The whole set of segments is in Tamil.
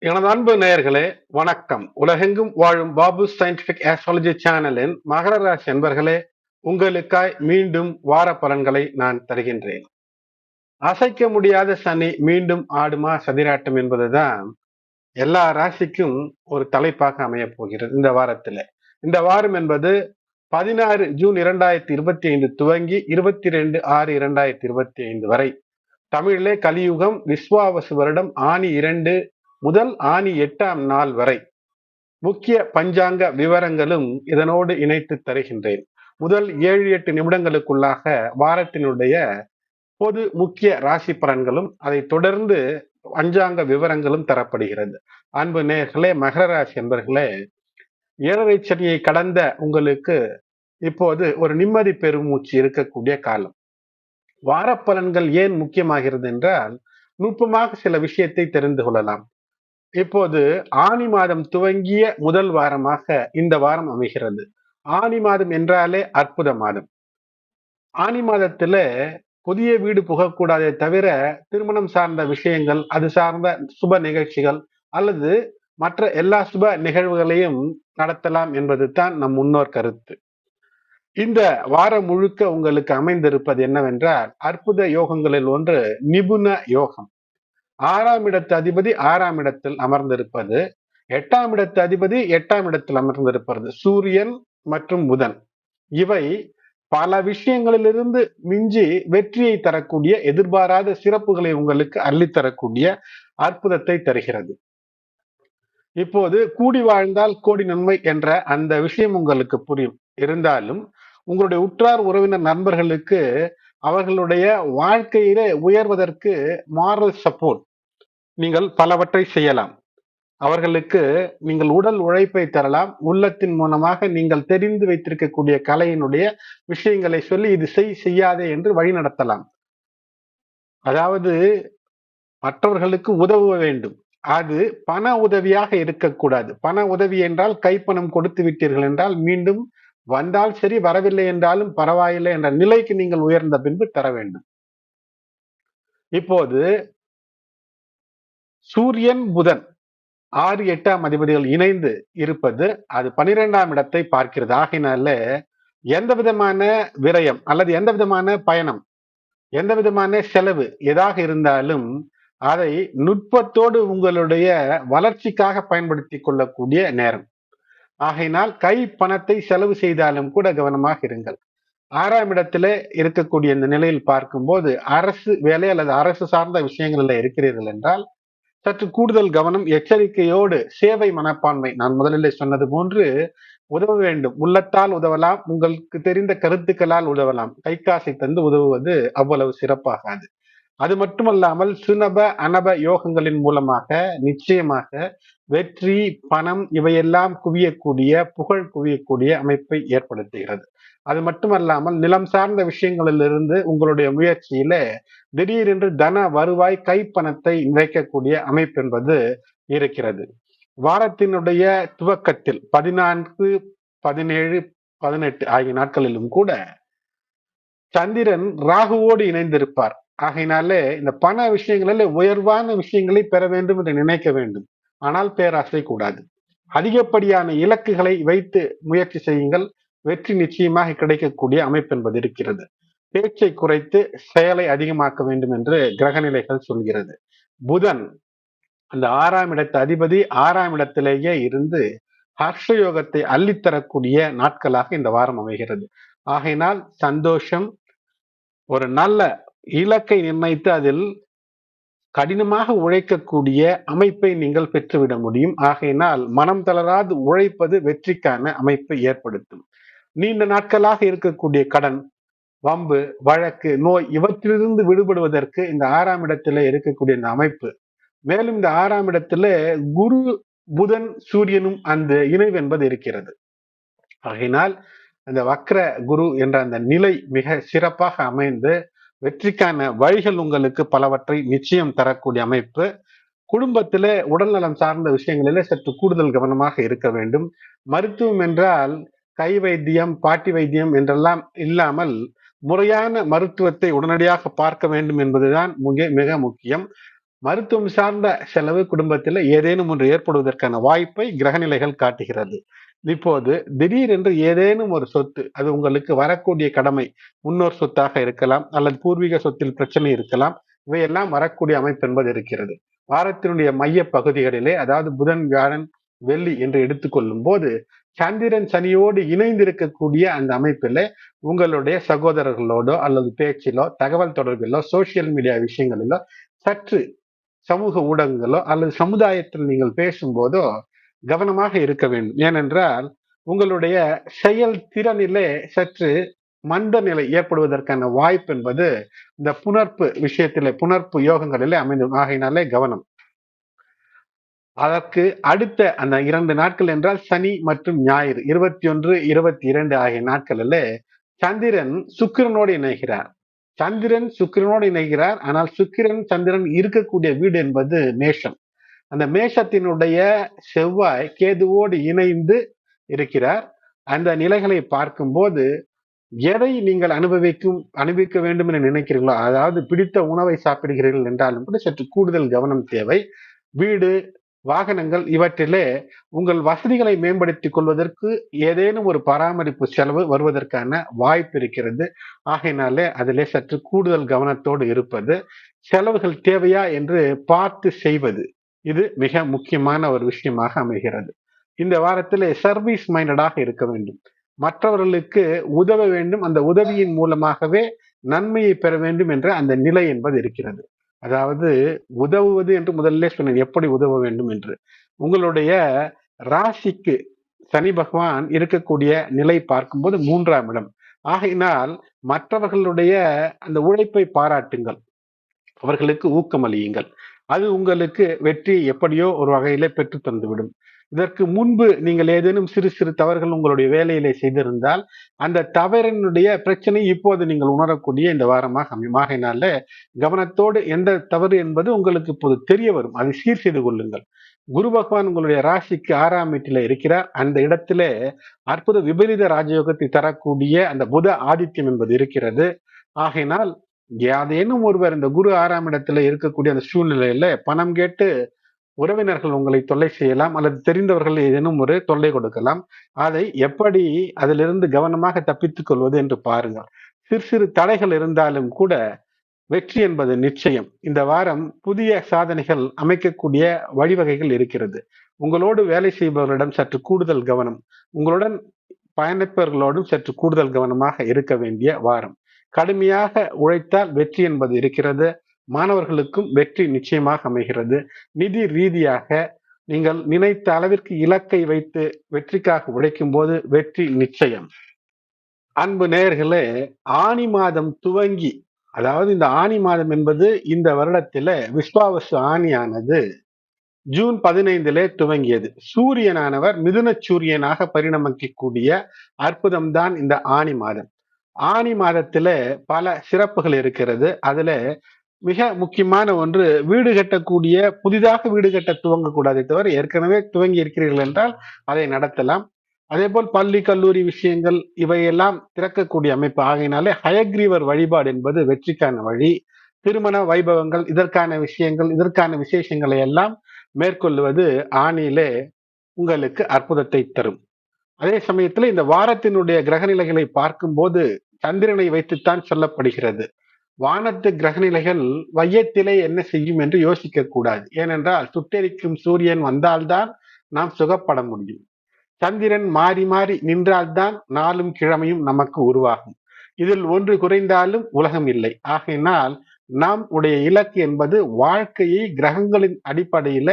எனது அன்பு நேயர்களே வணக்கம். உலகெங்கும் வாழும் பாபு சயின்டிபிக் ஆஸ்ட்ராலஜி சேனலின் மகர ராசி அன்பர்களே உங்களுக்காய் மீண்டும் வார பலன்களை நான் தருகின்றேன். அசைக்க முடியாத சனி மீண்டும் ஆடுமா சதிராட்டம் என்பதுதான் எல்லா ராசிக்கும் ஒரு தலைப்பாக அமைய போகிறது இந்த வாரத்தில். இந்த வாரம் என்பது பதினாறு ஜூன் இரண்டாயிரத்தி இருபத்தி ஐந்து துவங்கி இருபத்தி ரெண்டு ஆறு இரண்டாயிரத்தி இருபத்தி ஐந்து வரை. தமிழிலே கலியுகம் விஸ்வாவசு வருடம் ஆணி இரண்டு முதல் ஆணி எட்டாம் நாள் வரை முக்கிய பஞ்சாங்க விவரங்களும் இதனோடு இணைத்து தருகின்றேன். முதல் ஏழு எட்டு நிமிடங்களுக்குள்ளாக வாரத்தினுடைய பொது முக்கிய ராசி பலன்களும் அதை தொடர்ந்து பஞ்சாங்க விவரங்களும் தரப்படுகிறது. அன்பு நேர்களே மகர ராசி என்பர்களே ஏழரை சனியை கடந்த உங்களுக்கு இப்போது ஒரு நிம்மதி பெருமூச்சு இருக்கக்கூடிய காலம். வாரப்பலன்கள் ஏன் முக்கியமாகிறது என்றால் நுட்பமாக சில விஷயத்தை தெரிந்து கொள்ளலாம். இப்போது ஆணி மாதம் துவங்கிய முதல் வாரமாக இந்த வாரம் அமைகிறது. ஆணி மாதம் என்றாலே அற்புத மாதம். ஆணி மாதத்துல புதிய வீடு புகக்கூடாதே தவிர திருமணம் சார்ந்த விஷயங்கள் அது சார்ந்த சுப நிகழ்ச்சிகள் அல்லது மற்ற எல்லா சுப நிகழ்வுகளையும் நடத்தலாம் என்பது தான் நம் முன்னோர் கருத்து. இந்த வாரம் முழுக்க உங்களுக்கு அமைந்திருப்பது என்னவென்றால் அற்புத யோகங்களில் ஒன்று நிபுண யோகம். ஆறாம் இடத்து அதிபதி ஆறாம் இடத்தில் அமர்ந்திருப்பது எட்டாம் இடத்து அதிபதி எட்டாம் இடத்தில் அமர்ந்திருப்பது சூரியன் மற்றும் புதன். இவை பல விஷயங்களிலிருந்து மிஞ்சி வெற்றியை தரக்கூடிய எதிர்பாராத சிறப்புகளை உங்களுக்கு அள்ளித்தரக்கூடிய அற்புதத்தை தருகிறது. இப்போது கூடி வாழ்ந்தால் கோடி நன்மை என்ற அந்த விஷயம் உங்களுக்கு புரியும். இருந்தாலும் உங்களுடைய உற்றார் உறவினர் நண்பர்களுக்கு அவர்களுடைய வாழ்க்கையிலே உயர்வதற்கு மாரல் சப்போர்ட் நீங்கள் பலவற்றை செய்யலாம். அவர்களுக்கு நீங்கள் உடல் உழைப்பை தரலாம். உள்ளத்தின் மூலமாக நீங்கள் தெரிந்து வைத்திருக்கக்கூடிய கலையினுடைய விஷயங்களை சொல்லி இது செய் செய்யாதே என்று வழி நடத்தலாம். அதாவது மற்றவர்களுக்கு உதவ வேண்டும். அது பண உதவியாக இருக்கக்கூடாது. பண உதவி என்றால் கைப்பணம் கொடுத்து விட்டீர்கள் என்றால் மீண்டும் வந்தால் சரி வரவில்லை என்றாலும் பரவாயில்லை என்ற நிலைக்கு நீங்கள் உயர்ந்த பின்பு தர வேண்டும். இப்போது சூரியன் புதன் ஆறு எட்டாம் அதிபதிகள் இணைந்து இருப்பது அது பனிரெண்டாம் இடத்தை பார்க்கிறது. ஆகினால எந்த விதமான விரயம் அல்லது எந்த விதமான பயணம் எந்த விதமான செலவு எதாக இருந்தாலும் அதை நுட்பத்தோடு உங்களுடைய வளர்ச்சிக்காக பயன்படுத்தி கொள்ளக்கூடிய நேரம். ஆகையினால் கை பணத்தை செலவு செய்தாலும் கூட கவனமாக இருங்கள். ஆறாம் இடத்துல இருக்கக்கூடிய இந்த நிலையில் பார்க்கும்போது அரசு வேலை அல்லது அரசு சார்ந்த விஷயங்கள்ல இருக்கிறீர்கள் என்றால் சற்று கூடுதல் கவனம் எச்சரிக்கையோடு சேவை மனப்பான்மை. நான் முதலில் சொன்னது போன்று உதவ வேண்டும். உள்ளத்தால் உதவலாம் உங்களுக்கு தெரிந்த கருத்துக்களால் உதவலாம். கை காசை தந்து உதவுவது அவ்வளவு சிறப்பாகாது. அது மட்டுமல்லாமல் சுனப அனப யோகங்களின் மூலமாக நிச்சயமாக வெற்றி பணம் இவையெல்லாம் குவியக்கூடிய புகழ் குவியக்கூடிய அமைப்பை ஏற்படுத்துகிறது. அது மட்டுமல்லாமல் நிலம் சார்ந்த விஷயங்களிலிருந்து உங்களுடைய முயற்சியில திடீரென்று தன வருவாய் கைப்பணத்தை நிறைக்கக்கூடிய அமைப்பு என்பது இருக்கிறது. வாரத்தினுடைய துவக்கத்தில் பதினான்கு பதினேழு பதினெட்டு ஆகிய நாட்களிலும் கூட சந்திரன் ராகுவோடு இணைந்திருப்பார். ஆகையினாலே இந்த பண விஷயங்களில் உயர்வான விஷயங்களை பெற வேண்டும் என்று நினைக்க வேண்டும். ஆனால் பேராசை கூடாது. அதிகப்படியான இலக்குகளை வைத்து முயற்சி செய்யுங்கள். வெற்றி நிச்சயமாக கிடைக்கக்கூடிய அமைப்பு என்பது இருக்கிறது. பேச்சை குறைத்து செயலை அதிகமாக்க வேண்டும் என்று கிரகநிலைகள் சொல்கிறது. புதன் அந்த ஆறாம் இடத்து அதிபதி ஆறாம் இடத்திலேயே இருந்து ஹர்ஷயோகத்தை அள்ளித்தரக்கூடிய நாட்களாக இந்த வாரம் அமைகிறது. ஆகையினால் சந்தோஷம் ஒரு நல்ல இலக்கை நிர்ணயித்து அதில் கடினமாக உழைக்கக்கூடிய அமைப்பை நீங்கள் பெற்றுவிட முடியும். ஆகையினால் மனம் தளராது உழைப்பது வெற்றிக்கான அமைப்பை ஏற்படுத்தும். நீண்ட நாட்களாக இருக்கக்கூடிய கடன் வம்பு வழக்கு நோய் இவற்றிலிருந்து விடுபடுவதற்கு இந்த ஆறாம் இடத்துல இருக்கக்கூடிய இந்த அமைப்பு. மேலும் இந்த ஆறாம் இடத்துல குரு புதன் சூரியனும் அந்த இணைவு என்பது இருக்கிறது. ஆகையினால் அந்த வக்ர குரு என்ற அந்த நிலை மிக சிறப்பாக அமைந்து வெற்றிக்கான வழிகள் உங்களுக்கு பலவற்றை நிச்சயம் தரக்கூடிய அமைப்பு. குடும்பத்தில உடல்நலம் சார்ந்த விஷயங்களிலே சற்று கூடுதல் கவனமாக இருக்க வேண்டும். மருத்துவம் என்றால் கை வைத்தியம் பாட்டி வைத்தியம் என்றெல்லாம் இல்லாமல் முறையான மருத்துவத்தை உடனடியாக பார்க்க வேண்டும் என்பதுதான் மிக மிக முக்கியம். மருத்துவம் சார்ந்த செலவு குடும்பத்தில் ஏதேனும் ஒன்று ஏற்படுவதற்கான வாய்ப்பை கிரகநிலைகள் காட்டுகிறது. இப்போது திடீரென்று ஏதேனும் ஒரு சொத்து அது உங்களுக்கு வரக்கூடிய கடமை முன்னோர் சொத்தாக இருக்கலாம் அல்லது பூர்வீக சொத்தில் பிரச்சனை இருக்கலாம் இவையெல்லாம் வரக்கூடிய அமைப்பு என்பது இருக்கிறது. வாரத்தினுடைய மைய பகுதிகளிலே அதாவது புதன் வியாழன் வெள்ளி என்று எடுத்துக்கொள்ளும் போது சந்திரன் சனியோடு இணைந்திருக்கக்கூடிய அந்த அமைப்பில் உங்களுடைய சகோதரர்களோடோ அல்லது பேச்சிலோ தகவல் தொடர்பிலோ சோசியல் மீடியா விஷயங்களிலோ சற்று சமூக ஊடகங்களோ அல்லது சமுதாயத்தில் நீங்கள் பேசும்போதோ கவனமாக இருக்க வேண்டும். ஏனென்றால் உங்களுடைய செயல் திறனிலே சற்று மந்த நிலை ஏற்படுவதற்கான வாய்ப்பு என்பது இந்த புணர்ப்பு விஷயத்திலே புணர்ப்பு யோகங்களிலே அமைந்து ஆகையினாலே கவனம். அதற்கு அடுத்த அந்த இரண்டு நாட்கள் என்றால் சனி மற்றும் ஞாயிறு இருபத்தி ஒன்று இருபத்தி இரண்டு ஆகிய நாட்களில் சந்திரன் சுக்கிரனோடு இணைகிறார். சந்திரன் சுக்கிரனோடு இணைகிறார். ஆனால் சுக்கிரன் சந்திரன் இருக்கக்கூடிய வீடு என்பது மேஷம். அந்த மேஷத்தினுடைய செவ்வாய் கேதுவோடு இணைந்து இருக்கிறார். அந்த நிலைகளை பார்க்கும்போது எதை நீங்கள் அனுபவிக்கும் அனுபவிக்க வேண்டும் என நினைக்கிறீர்களோ அதாவது பிடித்த உணவை சாப்பிடுகிறீர்கள் என்றாலும் கூட சற்று கூடுதல் கவனம் தேவை. வீடு வாகனங்கள் இவற்றிலே உங்கள் வசதிகளை மேம்படுத்திக் கொள்வதற்கு ஏதேனும் ஒரு பராமரிப்பு செலவு வருவதற்கான வாய்ப்பு இருக்கிறது. ஆகையினாலே அதிலே சற்று கூடுதல் கவனத்தோடு இருப்பது செலவுகள் தேவையா என்று பார்த்து செய்வது இது மிக முக்கியமான ஒரு விஷயமாக அமைகிறது. இந்த வாரத்திலே சர்வீஸ் மைண்டடாக இருக்க வேண்டும். மற்றவர்களுக்கு உதவ வேண்டும். அந்த உதவியின் மூலமாகவே நன்மையை பெற வேண்டும் என்ற அந்த நிலை என்பது இருக்கிறது. அதாவது உதவுவது என்று முதல்ல சொன்னேன். எப்படி உதவ வேண்டும் என்று. உங்களுடைய ராசிக்கு சனி பகவான் இருக்கக்கூடிய நிலை பார்க்கும்போது மூன்றாம் இடம். ஆகையினால் மற்றவர்களுடைய அந்த உழைப்பை பாராட்டுங்கள். அவர்களுக்கு ஊக்கமளியுங்கள். அது உங்களுக்கு வெற்றி எப்படியோ ஒரு வகையில பெற்று தந்துவிடும். இதற்கு முன்பு நீங்கள் ஏதேனும் சிறு சிறு தவறுகள் உங்களுடைய வேலையிலே செய்திருந்தால் அந்த தவறினுடைய பிரச்சனை இப்போது நீங்கள் உணரக்கூடிய இந்த வாரமாக அமையமாகினால கவனத்தோடு எந்த தவறு என்பது உங்களுக்கு இப்போது தெரிய வரும். அதை சீர் செய்து கொள்ளுங்கள். குரு பகவான் உங்களுடைய ராசிக்கு ஆறாம் வீட்டில இருக்கிறார். அந்த இடத்துல அற்புத விபரீத ராஜயோகத்தை தரக்கூடிய அந்த புத ஆதித்யம் என்பது இருக்கிறது. ஆகையினால் யாதேனும் ஒருவர் இந்த குரு ஆறாம் இடத்துல இருக்கக்கூடிய அந்த சூழ்நிலையில பணம் கேட்டு உறவினர்கள் உங்களை தொல்லை செய்யலாம் அல்லது தெரிந்தவர்கள் ஏதேனும் ஒரு தொல்லை கொடுக்கலாம். அதை எப்படி அதிலிருந்து கவனமாக தப்பித்துக் கொள்வது என்று பாருங்கள். சிறு சிறு தடைகள் இருந்தாலும் கூட வெற்றி என்பது நிச்சயம். இந்த வாரம் புதிய சாதனைகள் அமைக்கக்கூடிய வழிவகைகள் இருக்கிறது. உங்களோடு வேலை செய்பவர்களிடம் சற்று கூடுதல் கவனம். உங்களுடன் பயணிப்பவர்களோடும் சற்று கூடுதல் கவனமாக இருக்க வேண்டிய வாரம். கடுமையாக உழைத்தால் வெற்றி என்பது இருக்கிறது. மாணவர்களுக்கும் வெற்றி நிச்சயமாக அமைகிறது. நிதி ரீதியாக நீங்கள் நினைத்த அளவிற்கு இலக்கை வைத்து வெற்றிக்காக உழைக்கும் போது வெற்றி நிச்சயம். அன்பு நேர்களே ஆணி மாதம் துவங்கி அதாவது இந்த ஆணி மாதம் என்பது இந்த வருடத்தில விஸ்வாவசு ஆணியானது ஜூன் பதினைந்திலே துவங்கியது. சூரியனானவர் மிதுன சூரியனாக பரிணமிக்கக்கூடிய அற்புதம் தான் இந்த ஆணி மாதம். ஆணி மாதத்துல பல சிறப்புகள் இருக்கிறது. அதுல மிக முக்கியமான ஒன்று வீடு கட்டக்கூடிய புதிதாக வீடு கட்ட துவங்கக்கூடாதே தவிர ஏற்கனவே துவங்கி இருக்கிறீர்கள் என்றால் அதை நடத்தலாம். அதே போல் பள்ளி கல்லூரி விஷயங்கள் இவையெல்லாம் திறக்கக்கூடிய அமைப்பு ஆகையினாலே ஹயக்ரீவர் வழிபாடு என்பது வெற்றிக்கான வழி. திருமண வைபவங்கள் இதற்கான விஷயங்கள் இதற்கான விசேஷங்களை எல்லாம் மேற்கொள்வது ஆணியிலே உங்களுக்கு அற்புதத்தை தரும். அதே சமயத்தில் இந்த வாரத்தினுடைய கிரகநிலைகளை பார்க்கும்போது சந்திரனை வைத்துத்தான் சொல்லப்படுகிறது. வானத்து கிரகநிலைகள் வையத்திலே என்ன செய்யும் என்று யோசிக்க கூடாது. ஏனென்றால் சுட்டெரிக்கும் சூரியன் வந்தால்தான் நாம் சுகப்பட முடியும். சந்திரன் மாறி மாறி நின்றால்தான் நாளும் கிழமையும் நமக்கு உருவாகும். இதில் ஒன்று குறைந்தாலும் உலகம் இல்லை. ஆகையினால் நாம் உடைய இலக்கு என்பது வாழ்க்கையை கிரகங்களின் அடிப்படையில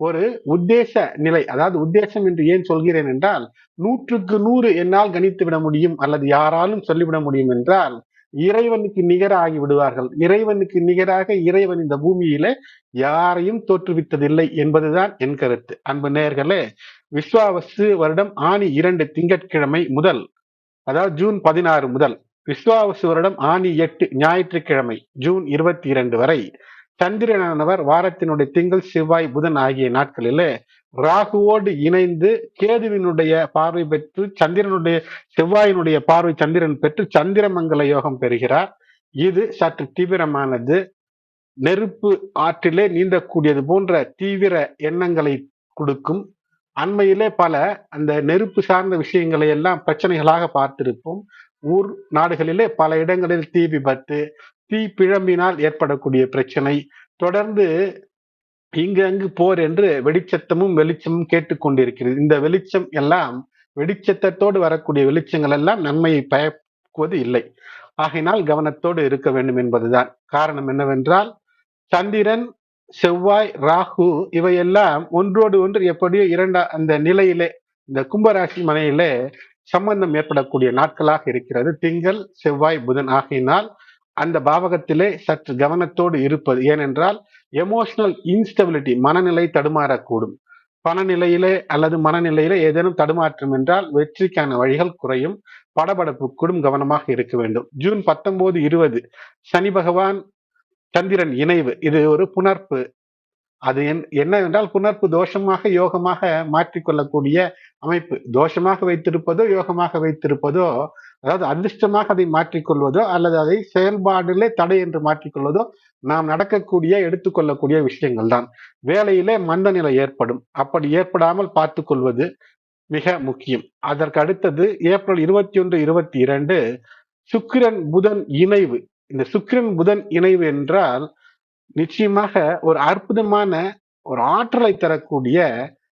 ஒரு உத்தேச நிலை. அதாவது உத்தேசம் என்று ஏன் சொல்கிறேன் என்றால் நூற்றுக்கு நூறு என்னால் கணித்து விட முடியும் அல்லது யாராலும் சொல்லிவிட முடியும் என்றால் இறைவனுக்கு நிகராகி விடுவார்கள். இறைவனுக்கு நிகராக இறைவன் இந்த பூமியில யாரையும் தோற்றுவித்ததில்லை என்பதுதான் என் கருத்து. அன்பு நேர்களே விஸ்வாவசு வருடம் ஆணி இரண்டு திங்கட்கிழமை முதல் அதாவது ஜூன் பதினாறு முதல் விஸ்வாவசு வருடம் ஆணி எட்டு ஞாயிற்றுக்கிழமை ஜூன் இருபத்தி இரண்டு வரை சந்திரனானவர் வாரத்தினுடைய திங்கள் செவ்வாய் புதன் ஆகிய நாட்களிலே ராகுவோடு இணைந்து கேதுவினுடைய பார்வை பெற்று சந்திரனுடைய செவ்வாயினுடைய பார்வை சந்திரன் பெற்று சந்திரமங்கல யோகம் பெறுகிறார். இது சற்று தீவிரமானது. நெருப்பு ஆற்றிலே நீந்தக்கூடியது போன்ற தீவிர எண்ணங்களை கொடுக்கும். அண்மையிலே பல அந்த நெருப்பு சார்ந்த விஷயங்களை எல்லாம் பிரச்சனைகளாக பார்த்திருப்போம். ஊர் நாடுகளிலே பல இடங்களில் தீ விபத்து தீ பிழம்பினால் ஏற்படக்கூடிய பிரச்சனை. தொடர்ந்து இங்கு அங்கு போர் என்று வெடிச்சத்தமும் வெளிச்சமும் கேட்டுக்கொண்டிருக்கிறது இந்த வெளிச்சம் எல்லாம் வெடிச்சத்தோடு வரக்கூடிய வெளிச்சங்கள் எல்லாம் நன்மையை பயக்குவது இல்லை. ஆகையினால் கவனத்தோடு இருக்க வேண்டும் என்பதுதான். காரணம் என்னவென்றால் சந்திரன் செவ்வாய் ராகு இவையெல்லாம் ஒன்றோடு ஒன்று எப்படியோ இரண்டா அந்த நிலையிலே இந்த கும்பராசி மனையிலே சம்பந்தம் ஏற்படக்கூடிய நாட்களாக இருக்கிறது. திங்கள் செவ்வாய் புதன். ஆகையினால் அந்த பாவகத்திலே சற்று கவனத்தோடு இருப்பது. ஏனென்றால் எமோஷனல் இன்ஸ்டபிலிட்டி மனநிலை தடுமாறக்கூடும். பணநிலையிலே அல்லது மனநிலையிலே ஏதேனும் தடுமாற்றம் என்றால் வெற்றிக்கான வழிகள் குறையும். படபடப்புக்கூடும் கவனமாக இருக்க வேண்டும். ஜூன் பத்தொன்பது இருபது சனி பகவான் சந்திரன் இணைவு. இது ஒரு புணர்ப்பு. அது என்னவென்றால் புணர்ப்பு தோஷமாக யோகமாக மாற்றிக்கொள்ளக்கூடிய அமைப்பு. தோஷமாக வைத்திருப்பதோ யோகமாக வைத்திருப்பதோ அதாவது அதிர்ஷ்டமாக அதை மாற்றிக்கொள்வதோ அல்லது அதை செயல்பாடிலே தடை என்று மாற்றிக்கொள்வதோ நாம் நடக்கக்கூடிய எடுத்துக்கொள்ளக்கூடிய விஷயங்கள் தான் வேலையிலே மந்த நிலை ஏற்படும். அப்படி ஏற்படாமல் பார்த்து கொள்வது மிக முக்கியம். அதற்கு அடுத்தது ஏப்ரல் இருபத்தி ஒன்று இருபத்தி இரண்டு சுக்கிரன் புதன் இணைவு. இந்த சுக்கிரன் புதன் இணைவு என்றால் நிச்சயமாக ஒரு அற்புதமான ஒரு ஆற்றலை தரக்கூடிய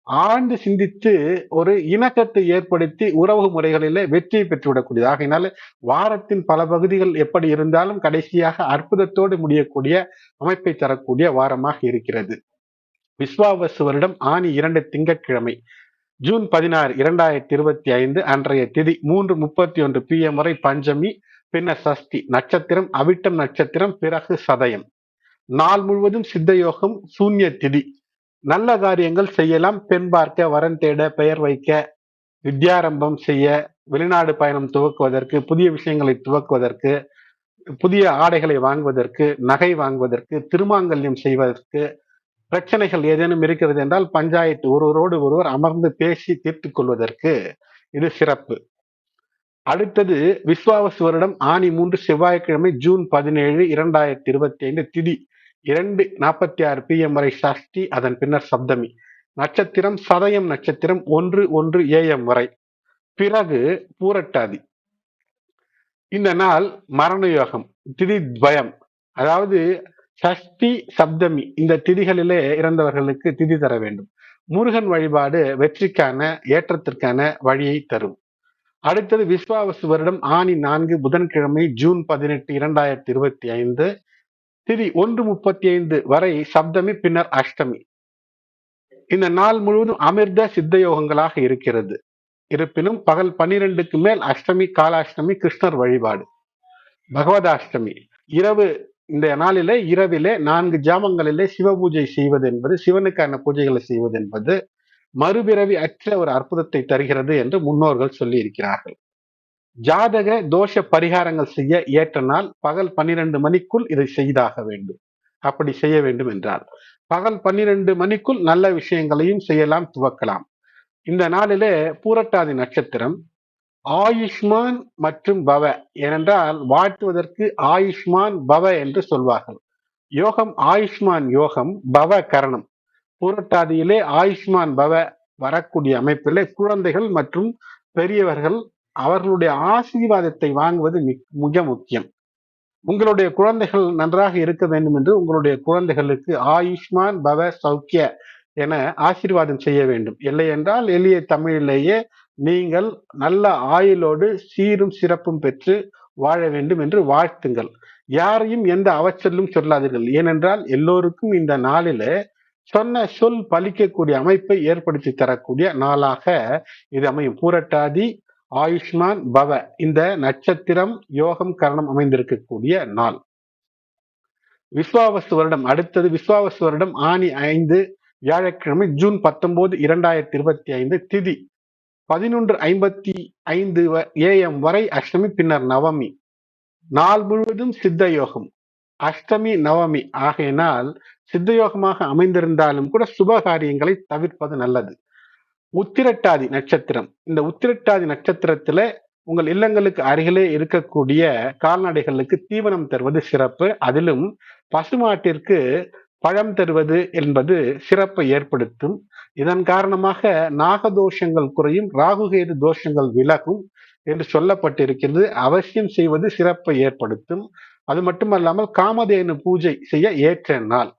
ஆழ்ந்து சிந்தித்து ஒரு இணக்கத்தை ஏற்படுத்தி உறவு முறைகளிலே வெற்றியை பெற்றுவிடக்கூடியது. ஆகையினால வாரத்தின் பல பகுதிகள் எப்படி இருந்தாலும் கடைசியாக அற்புதத்தோடு முடியக்கூடிய அமைப்பை தரக்கூடிய வாரமாக இருக்கிறது. விஸ்வாவசு வருடம் ஆணி இரண்டு திங்கட்கிழமை ஜூன் பதினாறு இரண்டாயிரத்தி இருபத்தி ஐந்து அன்றைய திதி மூன்று முப்பத்தி ஒன்று பி எம் வரை பஞ்சமி பின்னர் சஷ்டி நட்சத்திரம் அவிட்டம் நட்சத்திரம் பிறகு சதயம். நாள் முழுவதும் சித்த யோகம் சூன்ய திதி. நல்ல காரியங்கள் செய்யலாம். பெண் பார்க்க வரன் தேட பெயர் வைக்க வித்யாரம்பம் செய்ய வெளிநாடு பயணம் துவக்குவதற்கு புதிய விஷயங்களை துவக்குவதற்கு புதிய ஆடைகளை வாங்குவதற்கு நகை வாங்குவதற்கு திருமாங்கல்யம் செய்வதற்கு பிரச்சனைகள் ஏதேனும் இருக்கிறது என்றால் பஞ்சாயத்து ஒருவரோடு ஒருவர் அமர்ந்து பேசி தீர்த்து கொள்வதற்கு இது சிறப்பு. அடுத்தது விஸ்வாவசு வருடம் ஆணி மூன்று செவ்வாய்க்கிழமை ஜூன் பதினேழு இரண்டாயிரத்தி இருபத்தி ஐந்து திதி. இரண்டு நாற்பத்தி ஆறு பிஎம் வரை சஷ்டி அதன் பின்னர் சப்தமி. நட்சத்திரம் சதயம் நட்சத்திரம் ஒன்று ஒன்று ஏஎம் வரை. பிறகு பூரட்டாதி. இந்த நாள் மரண யோகம் திதி துவயம். அதாவது சஷ்டி சப்தமி இந்த திதிகளிலே இறந்தவர்களுக்கு திதி தர வேண்டும். முருகன் வழிபாடு வெற்றிக்கான ஏற்றத்திற்கான வழியை தரும். அடுத்தது விஸ்வாவசு வருடம் ஆணி நான்கு புதன்கிழமை ஜூன் பதினெட்டு இரண்டாயிரத்தி இருபத்தி ஐந்து. திதி ஒன்று முப்பத்தி ஐந்து வரை சப்தமி பின்னர் அஷ்டமி. இந்த நாள் முழுவதும் அமிர்த சித்த யோகங்களாக இருக்கிறது. இருப்பினும் பகல் பன்னிரெண்டுக்கு மேல் அஷ்டமி காலாஷ்டமி கிருஷ்ணர் வழிபாடு. பகவதாஷ்டமி. இரவு இந்த நாளிலே இரவிலே நான்கு ஜாமங்களிலே சிவ பூஜை செய்வது என்பது சிவனுக்கான பூஜைகளை செய்வது என்பது மறுபிறவி அற்ற ஒரு அற்புதத்தை தருகிறது என்று முன்னோர்கள் சொல்லி இருக்கிறார்கள் ஜாதக தோஷ பரிகாரங்கள் செய்ய ஏற்ற நாள் பகல் பன்னிரண்டு மணிக்குள் இதை செய்தாக வேண்டும். அப்படி செய்ய வேண்டும் என்றால் பகல் பன்னிரண்டு மணிக்குள் நல்ல விஷயங்களையும் செய்யலாம் துவக்கலாம். இந்த நாளிலே பூரட்டாதி நட்சத்திரம் ஆயுஷ்மான் மற்றும் பவ ஏனென்றால் வாழ்த்துவதற்கு ஆயுஷ்மான் பவ என்று சொல்வார்கள். யோகம் ஆயுஷ்மான் யோகம் பவ கரணம். பூரட்டாதியிலே ஆயுஷ்மான் பவ வரக்கூடிய அமைப்பிலே குழந்தைகள் மற்றும் பெரியவர்கள் அவர்களுடைய ஆசீர்வாதத்தை வாங்குவது மிக முக்கியம். உங்களுடைய குழந்தைகள் நன்றாக இருக்க வேண்டும் என்று உங்களுடைய குழந்தைகளுக்கு ஆயுஷ்மான் பவ சௌக்கிய என ஆசீர்வாதம் செய்ய வேண்டும். இல்லை என்றால் எளிய தமிழிலேயே நீங்கள் நல்ல ஆயுளோடு சீரும் சிறப்பும் பெற்று வாழ வேண்டும் என்று வாழ்த்துங்கள். யாரையும் எந்த அவச்சலும் சொல்லாதீர்கள். ஏனென்றால் எல்லோருக்கும் இந்த நாளில சொன்ன சொல் பலிக்கக்கூடிய அமைப்பை ஏற்படுத்தி தரக்கூடிய நாளாக இது அமையும். பூரட்டாதி ஆயுஷ்மான் பவ இந்த நட்சத்திரம் யோகம் கரணம் அமைந்திருக்கக்கூடிய நாள். விஸ்வாவசு வருடம் அடுத்தது விஸ்வாவசு வருடம் ஆணி ஐந்து வியாழக்கிழமை ஜூன் பத்தொன்பது இரண்டாயிரத்தி இருபத்தி ஐந்து திதி பதினொன்று ஐம்பத்தி ஐந்து ஏஎம் வரை அஷ்டமி பின்னர் நவமி. நாள் முழுவதும் சித்த யோகம். அஷ்டமி நவமி ஆகையினால் சித்த யோகமாக அமைந்திருந்தாலும் கூட சுப காரியங்களை தவிர்ப்பது நல்லது. உத்திரட்டாதி நட்சத்திரம். இந்த உத்திரட்டாதி நட்சத்திரத்துல உங்கள் இல்லங்களுக்கு அருகிலே இருக்கக்கூடிய கால்நடைகளுக்கு தீவனம் தருவது சிறப்பு. அதிலும் பசுமாட்டிற்கு பழம் தருவது என்பது சிறப்பை ஏற்படுத்தும். இதன் காரணமாக நாகதோஷங்கள் குறையும் ராகுகேது தோஷங்கள் விலகும் என்று சொல்லப்பட்டிருக்கிறது. அவசியம் செய்வது சிறப்பை ஏற்படுத்தும். அது மட்டுமல்லாமல் காமதேனு பூஜை செய்ய ஏற்ற நாள்.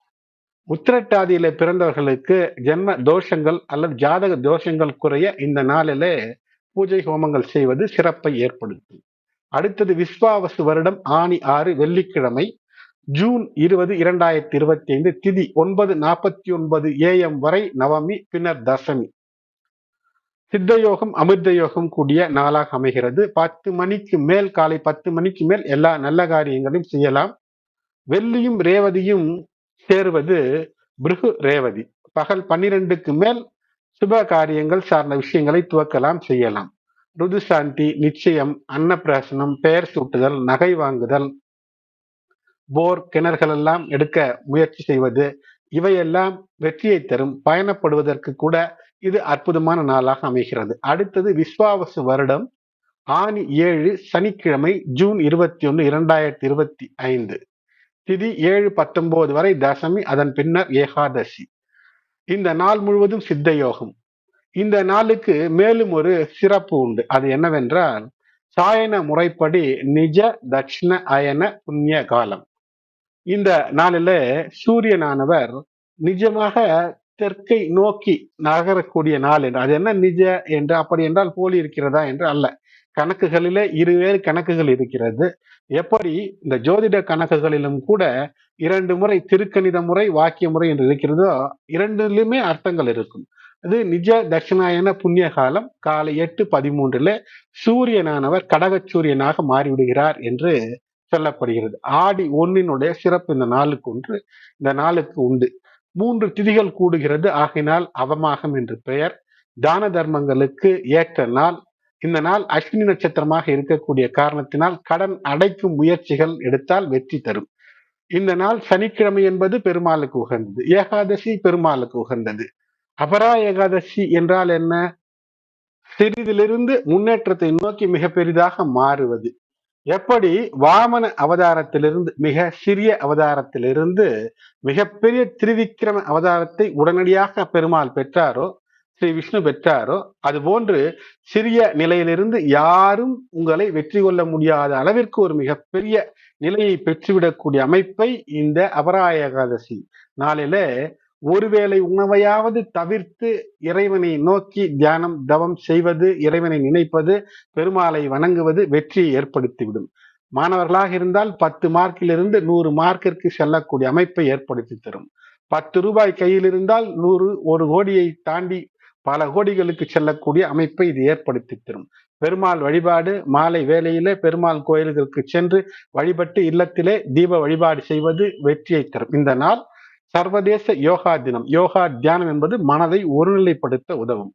உத்திரட்டாதியில பிறந்தவர்களுக்கு ஜென்ம தோஷங்கள் அல்லது ஜாதக தோஷங்கள் குறைய இந்த நாளிலே பூஜை ஹோமங்கள் செய்வது சிறப்பை ஏற்படுத்தும். அடுத்தது விஸ்வாவசு வருடம் ஆணி ஆறு வெள்ளிக்கிழமை ஜூன் இருபது இரண்டாயிரத்தி இருபத்தி ஐந்து திதி ஒன்பது நாற்பத்தி ஒன்பது ஏஎம் வரை நவமி பின்னர் தசமி. சித்தயோகம் அமிர்த யோகம் கூடிய நாளாக அமைகிறது. பத்து மணிக்கு மேல் காலை பத்து மணிக்கு மேல் எல்லா நல்ல காரியங்களையும் செய்யலாம். வெள்ளியும் ரேவதியும் சேருவது பிருகு ரேவதி. பகல் பன்னிரெண்டுக்கு மேல் சுப காரியங்கள் சார்ந்த விஷயங்களை துவக்கலாம் செய்யலாம். ருது சாந்தி நிச்சயம் அன்னப்பிராசனம் பெயர் சூட்டுதல் நகை வாங்குதல் போர் கிணறுகள் எல்லாம் எடுக்க முயற்சி செய்வது இவையெல்லாம் வெற்றியை தரும். பயணப்படுவதற்கு கூட இது அற்புதமான நாளாக அமைகிறது. அடுத்தது விஸ்வாவசு வருடம் ஆணி ஏழு சனிக்கிழமை ஜூன் இருபத்தி ஒன்று இரண்டாயிரத்தி இருபத்தி ஐந்து. திதி ஏழு பத்தொன்பது வரை தசமி அதன் பின்னர் ஏகாதசி. இந்த நாள் முழுவதும் சித்த யோகம் இந்த நாளுக்கு மேலும் ஒரு சிறப்பு உண்டு. அது என்னவென்றால் சாயன முறைப்படி நிஜ தட்சிண அயன புண்ணிய காலம். இந்த நாளில சூரியனானவர் நிஜமாக தெற்கை நோக்கி நகரக்கூடிய நாள். என்று அது என்ன நிஜ என்று அப்படி என்றால் போலி இருக்கிறதா என்று அல்ல. கணக்குகளிலே இருவேறு கணக்குகள் இருக்கிறது. எப்படி? இந்த ஜோதிட கணக்குகளிலும் கூட இரண்டு முறை திருக்கணித முறை வாக்கிய முறை என்று இருக்கிறதோ இரண்டிலுமே அர்த்தங்கள் இருக்கும். அது நிஜ தட்சிணாயன புண்ணிய காலம் காலை எட்டு பதிமூன்றுல சூரியனானவர் கடக சூரியனாக மாறிவிடுகிறார் என்று சொல்லப்படுகிறது. ஆடி ஒன்னினுடைய சிறப்பு இந்த நாளுக்கு ஒன்று இந்த நாளுக்கு உண்டு. மூன்று திதிகள் கூடுகிறது. ஆகினால் அவமாகம் என்று பெயர். தான தர்மங்களுக்கு ஏற்ற நாள் இந்த நாள் அஸ்வினி நட்சத்திரமாக இருக்கக்கூடிய காரணத்தினால் கடன் அடைக்கும் முயற்சிகள் எடுத்தால் வெற்றி தரும். இந்த நாள் சனிக்கிழமை என்பது பெருமாளுக்கு உகந்தது. ஏகாதசி பெருமாளுக்கு உகந்தது. அபரா ஏகாதசி என்றால் என்ன? சிறிதிலிருந்து முன்னேற்றத்தை நோக்கி மிக பெரிதாக மாறுவது. எப்படி? வாமன அவதாரத்திலிருந்து மிக சிறிய அவதாரத்திலிருந்து மிகப்பெரிய திரிவிக்கிரம அவதாரத்தை உடனடியாக பெருமாள் பெற்றாரோ ஸ்ரீ விஷ்ணு பெற்றாரோ அது போன்று சிறிய நிலையிலிருந்து யாரும் உங்களை வெற்றி கொள்ள முடியாத அளவிற்கு ஒரு மிகப்பெரிய நிலையை பெற்றுவிடக்கூடிய அமைப்பை இந்த அபராய ஏகாதசி நாளில ஒருவேளை உணவையாவது தவிர்த்து இறைவனை நோக்கி தியானம் தவம் செய்வது இறைவனை நினைப்பது பெருமாளை வணங்குவது வெற்றியை ஏற்படுத்திவிடும். மாணவர்களாக இருந்தால் பத்து மார்க்கிலிருந்து நூறு மார்க்கிற்கு செல்லக்கூடிய அமைப்பை ஏற்படுத்தி தரும். பத்து ரூபாய் கையில் இருந்தால் நூறு ஒரு கோடியை தாண்டி பல கோடிகளுக்கு செல்லக்கூடிய அமைப்பை இது ஏற்படுத்தி தரும். பெருமாள் வழிபாடு மாலை வேலையிலே பெருமாள் கோயில்களுக்கு சென்று வழிபட்டு இல்லத்திலே தீப வழிபாடு செய்வது வெற்றியை தரும். இந்த நாள் சர்வதேச யோகா தினம். யோகா தியானம் என்பது மனதை ஒருநிலைப்படுத்த உதவும்.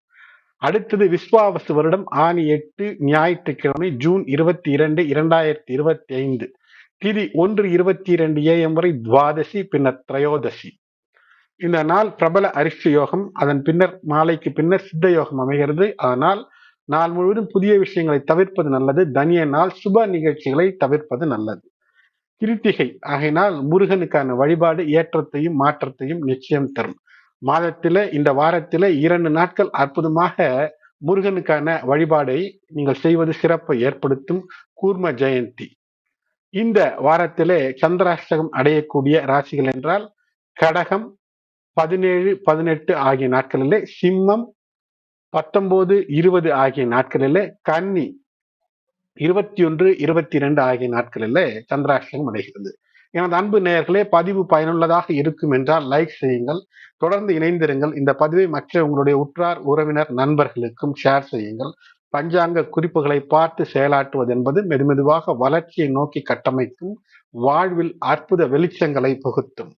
அடுத்தது விஸ்வாவசு வருடம் ஆணி எட்டு ஞாயிற்றுக்கிழமை ஜூன் இருபத்தி இரண்டு இரண்டாயிரத்தி இருபத்தி ஐந்து திதி ஒன்று இருபத்தி இரண்டு ஏஎம் வரை துவாதசி பின்னர் திரையோதசி. இந்த நாள் பிரபல அரிஷ்ட யோகம் அதன் பின்னர் மாலைக்கு பின்னர் சித்த யோகம் அமைகிறது. அதனால் நாள் முழுவதும் புதிய விஷயங்களை தவிர்ப்பது நல்லது. தனிய நாள் சுப நிகழ்ச்சிகளை தவிர்ப்பது நல்லது. கிருத்திகை ஆகையினால் முருகனுக்கான வழிபாடு ஏற்றத்தையும் மாற்றத்தையும் நிச்சயம் தரும். மாதத்தில இந்த வாரத்தில இரண்டு நாட்கள் அற்புதமாக முருகனுக்கான வழிபாடை நீங்கள் செய்வது சிறப்பை ஏற்படுத்தும். கூர்ம ஜெயந்தி. இந்த வாரத்திலே சந்திராஷ்டகம் அடையக்கூடிய ராசிகள் என்றால் கடகம் பதினேழு பதினெட்டு ஆகிய நாட்களிலே சிம்மம் பத்தொன்பது இருபது ஆகிய நாட்களிலே கன்னி இருபத்தி ஒன்று இருபத்தி இரண்டு ஆகிய நாட்களிலே சந்திராஷ்டகம் அடைகிறது. எனது அன்பு நேயர்களே பதிவு பயனுள்ளதாக இருக்கும் என்றால் லைக் செய்யுங்கள். தொடர்ந்து இணைந்திருங்கள். இந்த பதிவை மற்ற உங்களுடைய உற்றார் உறவினர் நண்பர்களுக்கும் ஷேர் செய்யுங்கள். பஞ்சாங்க குறிப்புகளை பார்த்து செயலாற்றுவது என்பது மெதுமெதுவாக வளர்ச்சியை நோக்கி கட்டமைக்கும் வாழ்வில் அற்புத வெளிச்சங்களை புகுத்தும்.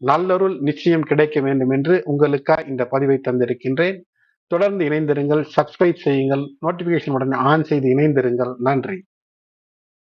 நல்லொருள் நிச்சயம் கிடைக்க வேண்டும் என்று உங்களுக்காக இந்த பதிவை தந்திருக்கின்றேன். தொடர்ந்து இணைந்திருங்கள் சப்ஸ்கிரைப் செய்யுங்கள் நோட்டிபிகேஷன் உடனே ஆன் செய்து இணைந்திருங்கள். நன்றி.